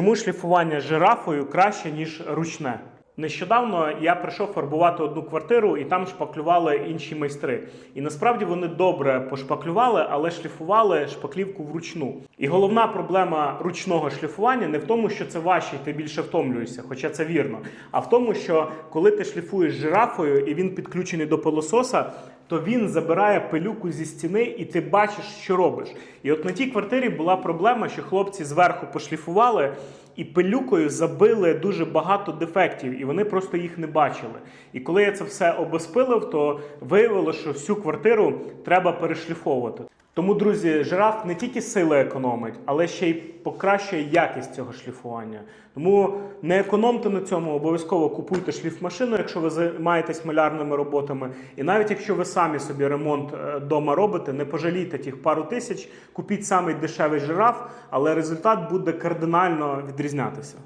Чому шліфування жирафою краще, ніж ручне? Нещодавно я прийшов фарбувати одну квартиру, і там шпаклювали інші майстри. І насправді вони добре пошпаклювали, але шліфували шпаклівку вручну. І головна проблема ручного шліфування не в тому, що це важче, і ти більше втомлюєшся, хоча це вірно, а в тому, що коли ти шліфуєш жирафою і він підключений до пилососа, то він забирає пилюку зі стіни, і ти бачиш, що робиш. І от на тій квартирі була проблема, що хлопці зверху пошліфували і пилюкою забили дуже багато дефектів, і вони просто їх не бачили. І коли я це все обезпилив, то виявилося, що всю квартиру треба перешліфовувати. Тому, друзі, жираф не тільки сили економить, але ще й покращує якість цього шліфування. Тому не економте на цьому, обов'язково купуйте шліфмашину, якщо ви займаєтесь малярними роботами. І навіть якщо ви самі собі ремонт вдома робите, не пожалійте тих пару тисяч, купіть самий дешевий жираф, але результат буде кардинально відрізнятися.